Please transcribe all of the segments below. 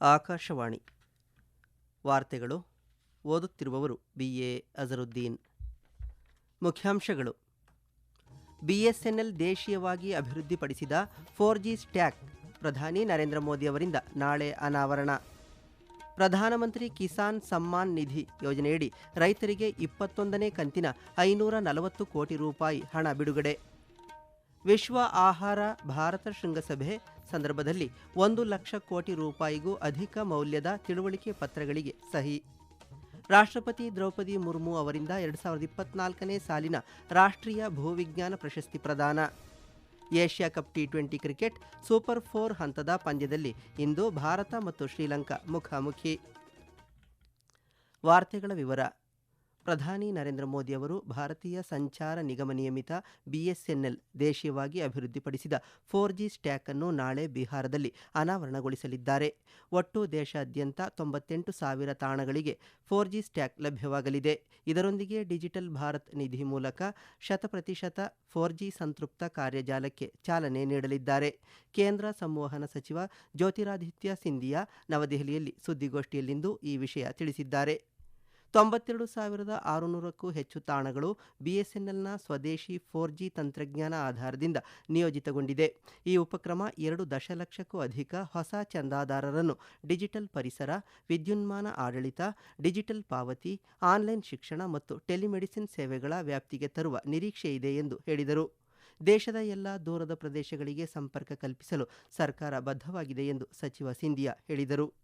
ಆಕಾಶವಾಣಿ. ವಾರ್ತೆಗಳು ಓದುತ್ತಿರುವವರು B. A. Azharuddin. ಮುಖ್ಯಾಂಶಗಳು. ಬಿಎಸ್ಎನ್ಎಲ್ ದೇಶೀಯವಾಗಿ ಅಭಿವೃದ್ಧಿಪಡಿಸಿದ ಫೋರ್ ಜಿ ಸ್ಟ್ಯಾಕ್ ಪ್ರಧಾನಿ ನರೇಂದ್ರ ಮೋದಿ ಅವರಿಂದ ನಾಳೆ ಅನಾವರಣ. ಪ್ರಧಾನಮಂತ್ರಿ ಕಿಸಾನ್ ಸಮ್ಮಾನ್ ನಿಧಿ ಯೋಜನೆಯಡಿ ರೈತರಿಗೆ ಇಪ್ಪತ್ತೊಂದನೇ ಕಂತಿನ ಐನೂರ ನಲವತ್ತು ಕೋಟಿ ರೂಪಾಯಿ ಹಣ ಬಿಡುಗಡೆ. ವಿಶ್ವ ಆಹಾರ ಭಾರತ ಶೃಂಗಸಭೆ ಸಂದರ್ಭದಲ್ಲಿ ಒಂದು ಲಕ್ಷ ಕೋಟಿ ರೂಪಾಯಿಗೂ ಅಧಿಕ ಮೌಲ್ಯದ ತಿಳುವಳಿಕೆ ಪತ್ರಗಳಿಗೆ ಸಹಿ. ರಾಷ್ಟ್ರಪತಿ ದ್ರೌಪದಿ ಮುರ್ಮು ಅವರಿಂದ ಎರಡು ಸಾವಿರದ ಇಪ್ಪತ್ನಾಲ್ಕನೇ ಸಾಲಿನ ರಾಷ್ಟ್ರೀಯ ಭೂವಿಜ್ಞಾನ ಪ್ರಶಸ್ತಿ ಪ್ರದಾನ. Asia Cup T twenty cricket super four ಹಂತದ ಪಂದ್ಯದಲ್ಲಿ ಇಂದು ಭಾರತ ಮತ್ತು ಶ್ರೀಲಂಕಾ ಮುಖಾಮುಖಿ. ವಾರ್ತೆಗಳ ವಿವರ. ಪ್ರಧಾನಿ ನರೇಂದ್ರ ಮೋದಿ ಅವರು ಭಾರತೀಯ ಸಂಚಾರ ನಿಗಮ ನಿಯಮಿತ ಬಿಎಸ್ಎನ್ಎಲ್ ದೇಶೀಯವಾಗಿ ಅಭಿವೃದ್ಧಿಪಡಿಸಿದ ಫೋರ್ ಜಿ ಸ್ಟ್ಯಾಕ್ ಅನ್ನು ನಾಳೆ ಬಿಹಾರದಲ್ಲಿ ಅನಾವರಣಗೊಳಿಸಲಿದ್ದಾರೆ. ಒಟ್ಟು ದೇಶಾದ್ಯಂತ ತೊಂಬತ್ತೆಂಟು ಸಾವಿರ ತಾಣಗಳಿಗೆ ಫೋರ್ ಜಿ ಸ್ಟ್ಯಾಕ್ ಲಭ್ಯವಾಗಲಿದೆ. ಇದರೊಂದಿಗೆ ಡಿಜಿಟಲ್ ಭಾರತ್ ನಿಧಿ ಮೂಲಕ ಶತಪ್ರತಿಶತ ಫೋರ್ ಜಿ ಸಂತೃಪ್ತ ಕಾರ್ಯಜಾಲಕ್ಕೆ ಚಾಲನೆ ನೀಡಲಿದ್ದಾರೆ. ಕೇಂದ್ರ ಸಂವಹನ ಸಚಿವ ಜ್ಯೋತಿರಾದಿತ್ಯ ಸಿಂಧಿಯಾ ನವದೆಹಲಿಯಲ್ಲಿ ಸುದ್ದಿಗೋಷ್ಠಿಯಲ್ಲಿಂದು ಈ ವಿಷಯ ತಿಳಿಸಿದ್ದಾರೆ. ತೊಂಬತ್ತೆರಡು ಸಾವಿರದ ಆರುನೂರಕ್ಕೂ ಹೆಚ್ಚು ತಾಣಗಳು ಬಿಎಸ್ಎನ್ಎಲ್ನ ಸ್ವದೇಶಿ ಫೋರ್ ಜಿ ತಂತ್ರಜ್ಞಾನ ಆಧಾರದಿಂದ ನಿಯೋಜಿತಗೊಂಡಿದೆ. ಈ ಉಪಕ್ರಮ ಎರಡು ದಶಲಕ್ಷಕ್ಕೂ ಅಧಿಕ ಹೊಸ ಚಂದಾದಾರರನ್ನು ಡಿಜಿಟಲ್ ಪರಿಸರ, ವಿದ್ಯುನ್ಮಾನ ಆಡಳಿತ, ಡಿಜಿಟಲ್ ಪಾವತಿ, ಆನ್ಲೈನ್ ಶಿಕ್ಷಣ ಮತ್ತು ಟೆಲಿಮೆಡಿಸಿನ್ ಸೇವೆಗಳ ವ್ಯಾಪ್ತಿಗೆ ತರುವ ನಿರೀಕ್ಷೆ ಇದೆ ಎಂದು ಹೇಳಿದರು. ದೇಶದ ಎಲ್ಲ ದೂರದ ಪ್ರದೇಶಗಳಿಗೆ ಸಂಪರ್ಕ ಕಲ್ಪಿಸಲು ಸರ್ಕಾರ ಬದ್ಧವಾಗಿದೆ ಎಂದು ಸಚಿವ ಸಿಂಧಿಯಾ ಹೇಳಿದರು.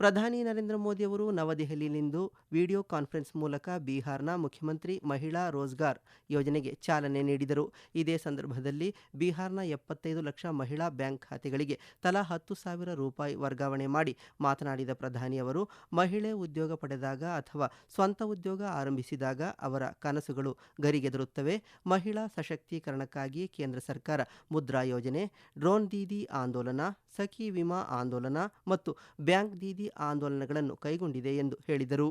ಪ್ರಧಾನಿ ನರೇಂದ್ರ ಮೋದಿ ಅವರು ನವದೆಹಲಿಯಲ್ಲಿಂದು ವಿಡಿಯೋ ಕಾನ್ಫರೆನ್ಸ್ ಮೂಲಕ ಬಿಹಾರ್ನ ಮುಖ್ಯಮಂತ್ರಿ ಮಹಿಳಾ ರೋಜ್ಗಾರ್ ಯೋಜನೆಗೆ ಚಾಲನೆ ನೀಡಿದರು. ಇದೇ ಸಂದರ್ಭದಲ್ಲಿ ಬಿಹಾರ್ನ ಎಪ್ಪತ್ತೈದು ಲಕ್ಷ ಮಹಿಳಾ ಬ್ಯಾಂಕ್ ಖಾತೆಗಳಿಗೆ ತಲಾ ಹತ್ತು ಸಾವಿರ ರೂಪಾಯಿ ವರ್ಗಾವಣೆ ಮಾಡಿ ಮಾತನಾಡಿದ ಪ್ರಧಾನಿ ಅವರು, ಮಹಿಳೆ ಉದ್ಯೋಗ ಪಡೆದಾಗ ಅಥವಾ ಸ್ವಂತ ಉದ್ಯೋಗ ಆರಂಭಿಸಿದಾಗ ಅವರ ಕನಸುಗಳು ಗರಿಗೆದರುತ್ತವೆ. ಮಹಿಳಾ ಸಶಕ್ತೀಕರಣಕ್ಕಾಗಿ ಕೇಂದ್ರ ಸರ್ಕಾರ ಮುದ್ರಾ ಯೋಜನೆ, ಡ್ರೋನ್ ದೀದಿ ಆಂದೋಲನ, ಸಖಿ ವಿಮಾ ಆಂದೋಲನ ಮತ್ತು ಬ್ಯಾಂಕ್ ದೀದಿ ಆಂದೋಲನಗಳನ್ನು ಕೈಗೊಂಡಿದೆ ಎಂದು ಹೇಳಿದರು.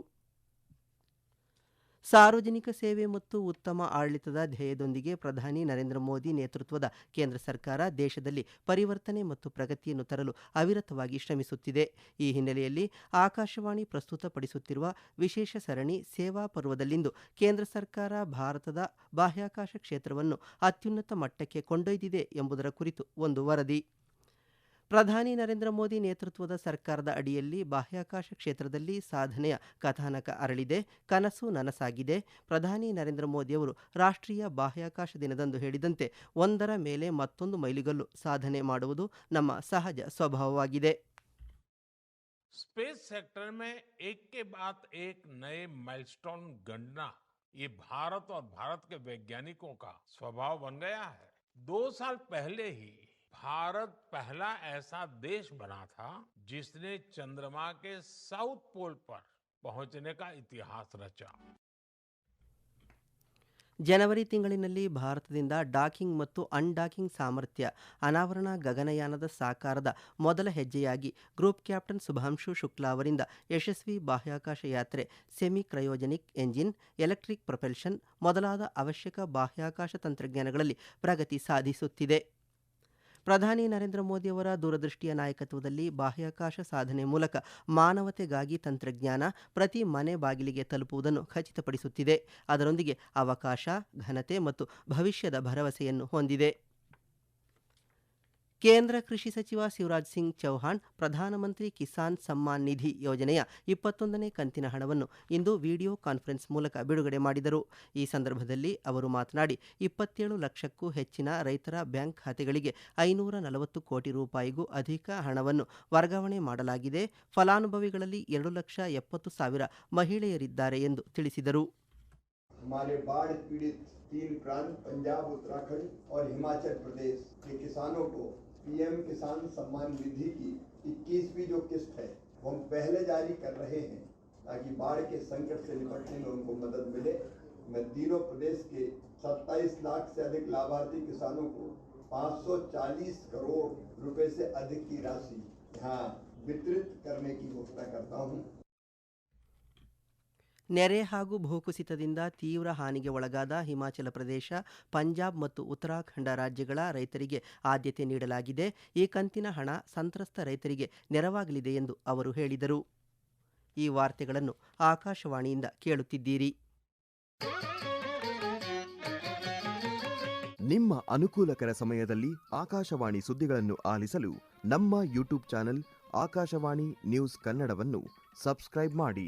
ಸಾರ್ವಜನಿಕ ಸೇವೆ ಮತ್ತು ಉತ್ತಮ ಆಡಳಿತದ ಧ್ಯೇಯದೊಂದಿಗೆ ಪ್ರಧಾನಿ ನರೇಂದ್ರ ಮೋದಿ ನೇತೃತ್ವದ ಕೇಂದ್ರ ಸರ್ಕಾರ ದೇಶದಲ್ಲಿ ಪರಿವರ್ತನೆ ಮತ್ತು ಪ್ರಗತಿಯನ್ನು ತರಲು ಅವಿರತವಾಗಿ ಶ್ರಮಿಸುತ್ತಿದೆ. ಈ ಹಿನ್ನೆಲೆಯಲ್ಲಿ ಆಕಾಶವಾಣಿ ಪ್ರಸ್ತುತಪಡಿಸುತ್ತಿರುವ ವಿಶೇಷ ಸರಣಿ ಸೇವಾ ಪರ್ವದಲ್ಲಿಂದು ಕೇಂದ್ರ ಸರ್ಕಾರ ಭಾರತದ ಬಾಹ್ಯಾಕಾಶ ಕ್ಷೇತ್ರವನ್ನು ಅತ್ಯುನ್ನತ ಮಟ್ಟಕ್ಕೆ ಕೊಂಡೊಯ್ದಿದೆ ಎಂಬುದರ ಕುರಿತು ಒಂದು ವರದಿ. ಪ್ರಧಾನಿ ನರೇಂದ್ರ ಮೋದಿ ನೇತೃತ್ವದ ಸರ್ಕಾರದ ಅಡಿಯಲ್ಲಿ ಬಾಹ್ಯಾಕಾಶ ಕ್ಷೇತ್ರದಲ್ಲಿ ಸಾಧನೆಯ ಕಥಾನಕ ಅರಳಿದೆ ಕನಸು ನನಸಾಗಿದೆ ಪ್ರಧಾನಿ ನರೇಂದ್ರ ಮೋದಿ ಅವರು ರಾಷ್ಟ್ರೀಯ ಬಾಹ್ಯಾಕಾಶ ದಿನದಂದು ಹೇಳಿದಂತೆ ಒಂದರ ಮೇಲೆ ಮತ್ತೊಂದು ಮೈಲಿಗಲ್ಲು ಸಾಧನೆ ಮಾಡುವುದು ನಮ್ಮ ಸಹಜ ಸ್ವಭಾವವಾಗಿದೆ स्पेस सेक्टर में एक के बाद एक नए माइलस्टोन गणना ये भारत और भारत के वैज्ञानिकों का स्वभाव बन गया है दो साल पहले ही भारत पहला ऐसा देश बना था जिसने चंद्रमा के साउथ पोल पर पहुंचने का इतिहास रचा ಜನವರಿ ತಿಂಗಳಿನಲ್ಲಿ ಭಾರತದಿಂದ ಡಾಕಿಂಗ್ ಮತ್ತು ಅನ್ಡಾಕಿಂಗ್ ಸಾಮರ್ಥ್ಯ ಅನಾವರಣ ಗಗನಯಾನದ ಸಾಕಾರದ ಮೊದಲ ಹೆಜ್ಜೆಯಾಗಿ ಗ್ರೂಪ್ ಕ್ಯಾಪ್ಟನ್ ಸುಭಾಂಶು ಶುಕ್ಲಾ ಅವರಿಂದ ಯಶಸ್ವಿ ಬಾಹ್ಯಾಕಾಶ ಯಾತ್ರೆ semi cryogenic engine electric propulsion ಮೊದಲಾದ ಅವಶ್ಯಕ ಬಾಹ್ಯಾಕಾಶ ತಂತ್ರಜ್ಞಾನಗಳಲ್ಲಿ ಪ್ರಗತಿ ಸಾಧಿಸುತ್ತಿದೆ ಪ್ರಧಾನಿ ನರೇಂದ್ರ ಮೋದಿಯವರ ದೂರದೃಷ್ಟಿಯ ನಾಯಕತ್ವದಲ್ಲಿ ಬಾಹ್ಯಾಕಾಶ ಸಾಧನೆ ಮೂಲಕ ಮಾನವತೆಗಾಗಿ ತಂತ್ರಜ್ಞಾನ ಪ್ರತಿ ಮನೆ ಬಾಗಿಲಿಗೆ ತಲುಪುವುದನ್ನು ಖಚಿತಪಡಿಸುತ್ತಿದೆ. ಅದರೊಂದಿಗೆ ಅವಕಾಶ, ಘನತೆ ಮತ್ತು ಭವಿಷ್ಯದ ಭರವಸೆಯನ್ನು ಹೊಂದಿದೆ. ಕೇಂದ್ರ ಕೃಷಿ ಸಚಿವ ಶಿವರಾಜ್ ಸಿಂಗ್ ಚೌಹಾಣ್ ಪ್ರಧಾನಮಂತ್ರಿ ಕಿಸಾನ್ ಸಮ್ಮಾನ್ ನಿಧಿ ಯೋಜನೆಯ ಇಪ್ಪತ್ತೊಂದನೇ ಕಂತಿನ ಹಣವನ್ನು ಇಂದು ವಿಡಿಯೋ ಕಾನ್ಫರೆನ್ಸ್ ಮೂಲಕ ಬಿಡುಗಡೆ ಮಾಡಿದರು ಈ ಸಂದರ್ಭದಲ್ಲಿ ಅವರು ಮಾತನಾಡಿ ಇಪ್ಪತ್ತೇಳು ಲಕ್ಷಕ್ಕೂ ಹೆಚ್ಚಿನ ರೈತರ ಬ್ಯಾಂಕ್ ಖಾತೆಗಳಿಗೆ ಐನೂರ ನಲವತ್ತು ಕೋಟಿ ರೂಪಾಯಿಗೂ ಅಧಿಕ ಹಣವನ್ನು ವರ್ಗಾವಣೆ ಮಾಡಲಾಗಿದೆ ಫಲಾನುಭವಿಗಳಲ್ಲಿ ಎರಡು ಲಕ್ಷ ಎಪ್ಪತ್ತು ಸಾವಿರ ಮಹಿಳೆಯರಿದ್ದಾರೆ ಎಂದು ತಿಳಿಸಿದರು हमारे बाढ़ पीड़ित तीन प्रांत पंजाब उत्तराखंड और हिमाचल प्रदेश के किसानों को पीएम किसान सम्मान निधि की 21वीं जो किस्त है, वो हम पहले जारी कर रहे हैं ताकि बाढ़ के संकट से निपटने में उनको मदद मिले। मैं तीनों प्रदेश के 27 लाख से अधिक लाभार्थी किसानों को 540 करोड़ रुपए से अधिक की राशि यहाँ वितरित करने की घोषणा करता हूँ। ನೆರೆ ಹಾಗೂ ಭೂಕುಸಿತದಿಂದ ತೀವ್ರ ಹಾನಿಗೆ ಒಳಗಾದ ಹಿಮಾಚಲ ಪ್ರದೇಶ, ಪಂಜಾಬ್ ಮತ್ತು ಉತ್ತರಾಖಂಡ ರಾಜ್ಯಗಳ ರೈತರಿಗೆ ಆದ್ಯತೆ ನೀಡಲಾಗಿದೆ. ಈ ಕಂತಿನ ಹಣ ಸಂತ್ರಸ್ತ ರೈತರಿಗೆ ನೆರವಾಗಲಿದೆ ಎಂದು ಅವರು ಹೇಳಿದರು. ಈ ವಾರ್ತೆಗಳನ್ನು ಆಕಾಶವಾಣಿಯಿಂದ ಕೇಳುತ್ತಿದ್ದೀರಿ. ನಿಮ್ಮ ಅನುಕೂಲಕರ ಸಮಯದಲ್ಲಿ ಆಕಾಶವಾಣಿ ಸುದ್ದಿಗಳನ್ನು ಆಲಿಸಲು ನಮ್ಮ ಯೂಟ್ಯೂಬ್ ಚಾನೆಲ್ ಆಕಾಶವಾಣಿ ನ್ಯೂಸ್ ಕನ್ನಡವನ್ನು ಸಬ್ಸ್ಕ್ರೈಬ್ ಮಾಡಿ.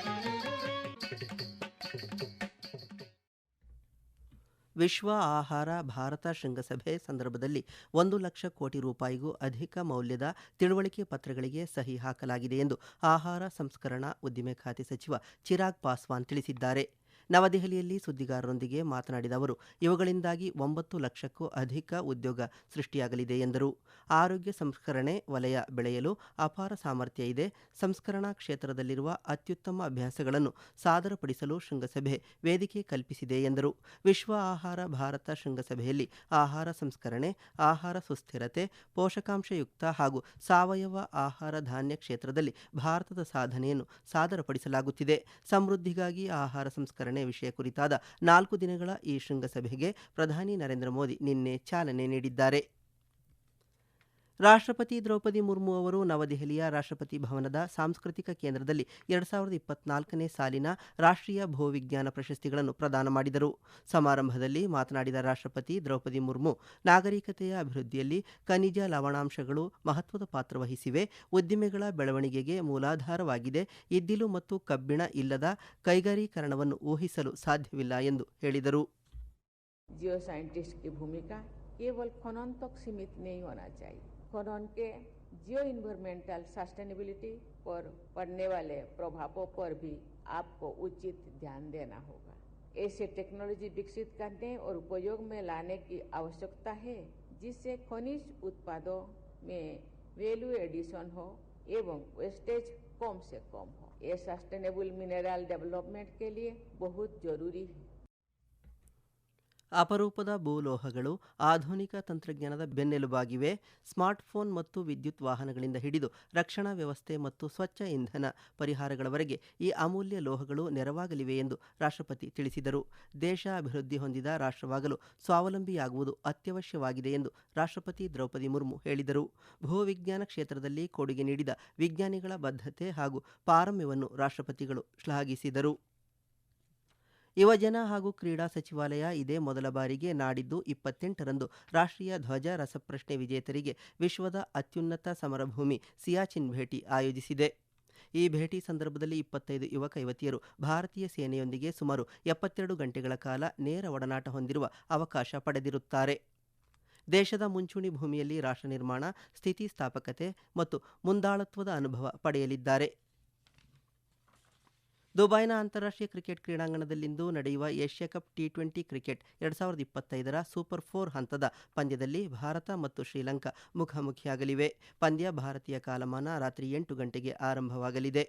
ವಿಶ್ವ ಆಹಾರ ಭಾರತ ಶೃಂಗಸಭೆ ಸಂದರ್ಭದಲ್ಲಿ ಒಂದು ಲಕ್ಷ ಕೋಟಿ ರೂಪಾಯಿಗೂ ಅಧಿಕ ಮೌಲ್ಯದ ತಿಳುವಳಿಕೆ ಪತ್ರಗಳಿಗೆ ಸಹಿ ಹಾಕಲಾಗಿದೆ ಎಂದು ಆಹಾರ ಸಂಸ್ಕರಣಾ ಉದ್ದಿಮೆ ಖಾತೆ ಸಚಿವ ಚಿರಾಗ್ ಪಾಸ್ವಾನ್ ತಿಳಿಸಿದ್ದಾರೆ. ನವದೆಹಲಿಯಲ್ಲಿ ಸುದ್ದಿಗಾರರೊಂದಿಗೆ ಮಾತನಾಡಿದ ಅವರು, ಇವುಗಳಿಂದಾಗಿ ಒಂಬತ್ತು ಲಕ್ಷಕ್ಕೂ ಅಧಿಕ ಉದ್ಯೋಗ ಸೃಷ್ಟಿಯಾಗಲಿದೆ ಎಂದರು. ಆರೋಗ್ಯ ಸಂಸ್ಕರಣೆ ವಲಯ ಬೆಳೆಯಲು ಅಪಾರ ಸಾಮರ್ಥ್ಯ ಇದೆ. ಸಂಸ್ಕರಣಾ ಕ್ಷೇತ್ರದಲ್ಲಿರುವ ಅತ್ಯುತ್ತಮ ಅಭ್ಯಾಸಗಳನ್ನು ಸಾದರಪಡಿಸಲು ಶೃಂಗಸಭೆ ವೇದಿಕೆ ಕಲ್ಪಿಸಿದೆ ಎಂದರು. ವಿಶ್ವ ಆಹಾರ ಭಾರತ ಶೃಂಗಸಭೆಯಲ್ಲಿ ಆಹಾರ ಸಂಸ್ಕರಣೆ, ಆಹಾರ ಸುಸ್ಥಿರತೆ, ಪೋಷಕಾಂಶಯುಕ್ತ ಹಾಗೂ ಸಾವಯವ ಆಹಾರ ಧಾನ್ಯ ಕ್ಷೇತ್ರದಲ್ಲಿ ಭಾರತದ ಸಾಧನೆಯನ್ನು ಸಾದರಪಡಿಸಲಾಗುತ್ತಿದೆ. ಸಮೃದ್ಧಿಗಾಗಿ ಆಹಾರ ಸಂಸ್ಕರಣೆ ವಿಷಯ ಕುರಿತಾದ ನಾಲ್ಕು ದಿನಗಳ ಈ ಶೃಂಗಸಭೆಗೆ ಪ್ರಧಾನಿ ನರೇಂದ್ರ ಮೋದಿ ನಿನ್ನೆ ಚಾಲನೆ ನೀಡಿದ್ದಾರೆ. ರಾಷ್ಟ್ರಪತಿ ದ್ರೌಪದಿ ಮುರ್ಮು ಅವರು ನವದೆಹಲಿಯ ರಾಷ್ಟ್ರಪತಿ ಭವನದ ಸಾಂಸ್ಕೃತಿಕ ಕೇಂದ್ರದಲ್ಲಿ ಎರಡು ಸಾವಿರದ ಇಪ್ಪತ್ನಾಲ್ಕನೇ ಸಾಲಿನ ರಾಷ್ಟ್ರೀಯ ಭೂವಿಜ್ಞಾನ ಪ್ರಶಸ್ತಿಗಳನ್ನು ಪ್ರದಾನ ಮಾಡಿದರು ಸಮಾರಂಭದಲ್ಲಿ ಮಾತನಾಡಿದ ರಾಷ್ಟ್ರಪತಿ ದ್ರೌಪದಿ ಮುರ್ಮು ನಾಗರಿಕತೆಯ ಅಭಿವೃದ್ಧಿಯಲ್ಲಿ ಖನಿಜ ಲವಣಾಂಶಗಳು ಮಹತ್ವದ ಪಾತ್ರ ವಹಿಸಿವೆ ಉದ್ದಿಮೆಗಳ ಬೆಳವಣಿಗೆಗೆ ಮೂಲಾಧಾರವಾಗಿದೆ ಇದ್ದಿಲು ಮತ್ತು ಕಬ್ಬಿಣ ಇಲ್ಲದ ಕೈಗಾರೀಕರಣವನ್ನು ಊಹಿಸಲು ಸಾಧ್ಯವಿಲ್ಲ ಎಂದು ಹೇಳಿದರು जियो साइंटिस्ट की भूमिका केवल खनन तक सीमित नहीं होना चाहिए खनन के जियो इन्वायरमेंटल सस्टेनेबिलिटी पर पड़ने वाले प्रभावों पर भी आपको उचित ध्यान देना होगा। ऐसे टेक्नोलॉजी विकसित करने और उपयोग में लाने की आवश्यकता है, जिससे खनिज उत्पादों में वैल्यू एडिशन हो एवं वेस्टेज कम से कम हो। ये सस्टेनेबल मिनरल डेवलपमेंट के लिए बहुत ज़रूरी है। ಅಪರೂಪದ ಭೂಲೋಹಗಳು ಆಧುನಿಕ ತಂತ್ರಜ್ಞಾನದ ಬೆನ್ನೆಲುಬಾಗಿವೆ. ಸ್ಮಾರ್ಟ್ಫೋನ್ ಮತ್ತು ವಿದ್ಯುತ್ ವಾಹನಗಳಿಂದ ಹಿಡಿದು ರಕ್ಷಣಾ ವ್ಯವಸ್ಥೆ ಮತ್ತು ಸ್ವಚ್ಛ ಇಂಧನ ಪರಿಹಾರಗಳವರೆಗೆ ಈ ಅಮೂಲ್ಯ ಲೋಹಗಳು ನೆರವಾಗಲಿವೆ ಎಂದು ರಾಷ್ಟ್ರಪತಿ ತಿಳಿಸಿದರು. ದೇಶ ಅಭಿವೃದ್ಧಿ ಹೊಂದಿದ ರಾಷ್ಟ್ರವಾಗಲು ಸ್ವಾವಲಂಬಿಯಾಗುವುದು ಅತ್ಯವಶ್ಯವಾಗಿದೆ ಎಂದು ರಾಷ್ಟ್ರಪತಿ ದ್ರೌಪದಿ ಮುರ್ಮು ಹೇಳಿದರು. ಭೂವಿಜ್ಞಾನ ಕ್ಷೇತ್ರದಲ್ಲಿ ಕೊಡುಗೆ ನೀಡಿದ ವಿಜ್ಞಾನಿಗಳ ಬದ್ಧತೆ ಹಾಗೂ ಪಾರಮ್ಯವನ್ನು ರಾಷ್ಟ್ರಪತಿಗಳು ಶ್ಲಾಘಿಸಿದರು. ಯುವಜನ ಹಾಗೂ ಕ್ರೀಡಾ ಸಚಿವಾಲಯ ಇದೇ ಮೊದಲ ಬಾರಿಗೆ ನಾಡಿದ್ದು ಇಪ್ಪತ್ತೆಂಟರಂದು ರಾಷ್ಟ್ರೀಯ ಧ್ವಜ ರಸಪ್ರಶ್ನೆ ವಿಜೇತರಿಗೆ ವಿಶ್ವದ ಅತ್ಯುನ್ನತ ಸಮರಭೂಮಿ ಸಿಯಾಚಿನ್ ಭೇಟಿ ಆಯೋಜಿಸಿದೆ. ಈ ಭೇಟಿ ಸಂದರ್ಭದಲ್ಲಿ ಇಪ್ಪತ್ತೈದು ಯುವಕ ಯುವತಿಯರು ಭಾರತೀಯ ಸೇನೆಯೊಂದಿಗೆ ಸುಮಾರು ಎಪ್ಪತ್ತೆರಡು ಗಂಟೆಗಳ ಕಾಲ ನೇರ ಒಡನಾಟ ಹೊಂದಿರುವ ಅವಕಾಶ ಪಡೆದಿರುತ್ತಾರೆ. ದೇಶದ ಮುಂಚೂಣಿ ಭೂಮಿಯಲ್ಲಿ ರಾಷ್ಟ್ರ ನಿರ್ಮಾಣ, ಸ್ಥಿತಿ ಸ್ಥಾಪಕತೆ ಮತ್ತು ಮುಂದಾಳತ್ವದ ಅನುಭವ ಪಡೆಯಲಿದ್ದಾರೆ. ದುಬೈನ ಅಂತಾರಾಷ್ಟ್ರೀಯ ಕ್ರಿಕೆಟ್ ಕ್ರೀಡಾಂಗಣದಲ್ಲಿಂದು ನಡೆಯುವ Asia Cup T twenty cricket ಎರಡ್ ಸಾವಿರದ ಇಪ್ಪತ್ತೈದರ ಸೂಪರ್ ಫೋರ್ ಹಂತದ ಪಂದ್ಯದಲ್ಲಿ ಭಾರತ ಮತ್ತು ಶ್ರೀಲಂಕಾ ಮುಖಾಮುಖಿಯಾಗಲಿವೆ. ಪಂದ್ಯ ಭಾರತೀಯ ಕಾಲಮಾನ ರಾತ್ರಿ ಎಂಟು ಗಂಟೆಗೆ ಆರಂಭವಾಗಲಿದೆ.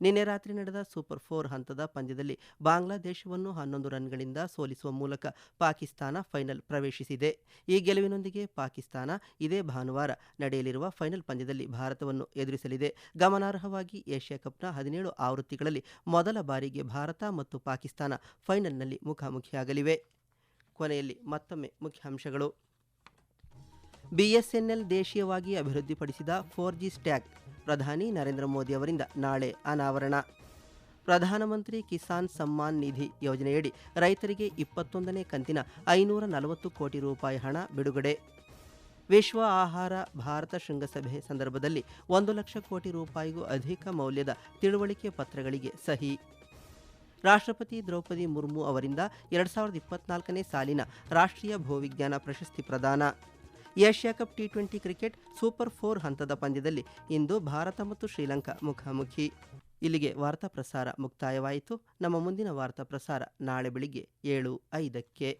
ನಿನ್ನೆ ರಾತ್ರಿ ನಡೆದ ಸೂಪರ್ ಫೋರ್ ಹಂತದ ಪಂದ್ಯದಲ್ಲಿ ಬಾಂಗ್ಲಾದೇಶವನ್ನು ಹನ್ನೊಂದು ರನ್ಗಳಿಂದ ಸೋಲಿಸುವ ಮೂಲಕ ಪಾಕಿಸ್ತಾನ ಫೈನಲ್ ಪ್ರವೇಶಿಸಿದೆ. ಈ ಗೆಲುವಿನೊಂದಿಗೆ ಪಾಕಿಸ್ತಾನ ಇದೇ ಭಾನುವಾರ ನಡೆಯಲಿರುವ ಫೈನಲ್ ಪಂದ್ಯದಲ್ಲಿ ಭಾರತವನ್ನು ಎದುರಿಸಲಿದೆ. ಗಮನಾರ್ಹವಾಗಿ ಏಷ್ಯಾ ಕಪ್ನ ಹದಿನೇಳು ಆವೃತ್ತಿಗಳಲ್ಲಿ ಮೊದಲ ಬಾರಿಗೆ ಭಾರತ ಮತ್ತು ಪಾಕಿಸ್ತಾನ ಫೈನಲ್ನಲ್ಲಿ ಮುಖಾಮುಖಿಯಾಗಲಿವೆ. ಕೊನೆಯಲ್ಲಿ ಮತ್ತೊಮ್ಮೆ ಮುಖ್ಯಾಂಶಗಳು. ಬಿಎಸ್ಎನ್ಎಲ್ ದೇಶೀಯವಾಗಿ ಅಭಿವೃದ್ಧಿಪಡಿಸಿದ ಫೋರ್ ಜಿ ಸ್ಟ್ಯಾಕ್ ಪ್ರಧಾನಿ ನರೇಂದ್ರ ಮೋದಿ ಅವರಿಂದ ನಾಳೆ ಅನಾವರಣ. ಪ್ರಧಾನಮಂತ್ರಿ ಕಿಸಾನ್ ಸಮ್ಮಾನ್ ನಿಧಿ ಯೋಜನೆಯಡಿ ರೈತರಿಗೆ ಇಪ್ಪತ್ತೊಂದನೇ ಕಂತಿನ ಐನೂರ ನಲವತ್ತು ಕೋಟಿ ರೂಪಾಯಿ ಹಣ ಬಿಡುಗಡೆ. ವಿಶ್ವ ಆಹಾರ ಭಾರತ ಶೃಂಗಸಭೆ ಸಂದರ್ಭದಲ್ಲಿ ಒಂದು ಲಕ್ಷ ಕೋಟಿ ರೂಪಾಯಿಗೂ ಅಧಿಕ ಮೌಲ್ಯದ ತಿಳುವಳಿಕೆ ಪತ್ರಗಳಿಗೆ ಸಹಿ. ರಾಷ್ಟ್ರಪತಿ ದ್ರೌಪದಿ ಮುರ್ಮು ಅವರಿಂದ ಎರಡು ಸಾವಿರದ ಇಪ್ಪತ್ನಾಲ್ಕನೇ ಸಾಲಿನ ರಾಷ್ಟ್ರೀಯ ಭೂವಿಜ್ಞಾನ ಪ್ರಶಸ್ತಿ ಪ್ರದಾನ. Asia Cup T twenty cricket super four ಹಂತದ ಪಂದ್ಯದಲ್ಲಿ ಇಂದು ಭಾರತ ಮತ್ತು ಶ್ರೀಲಂಕಾ ಮುಖಾಮುಖಿ. ಇಲ್ಲಿಗೆ ವಾರ್ತಾ ಪ್ರಸಾರ ಮುಕ್ತಾಯವಾಯಿತು. ನಮ್ಮ ಮುಂದಿನ ವಾರ್ತಾ ಪ್ರಸಾರ ನಾಳೆ ಬೆಳಿಗ್ಗೆ ಏಳು ಐದಕ್ಕೆ.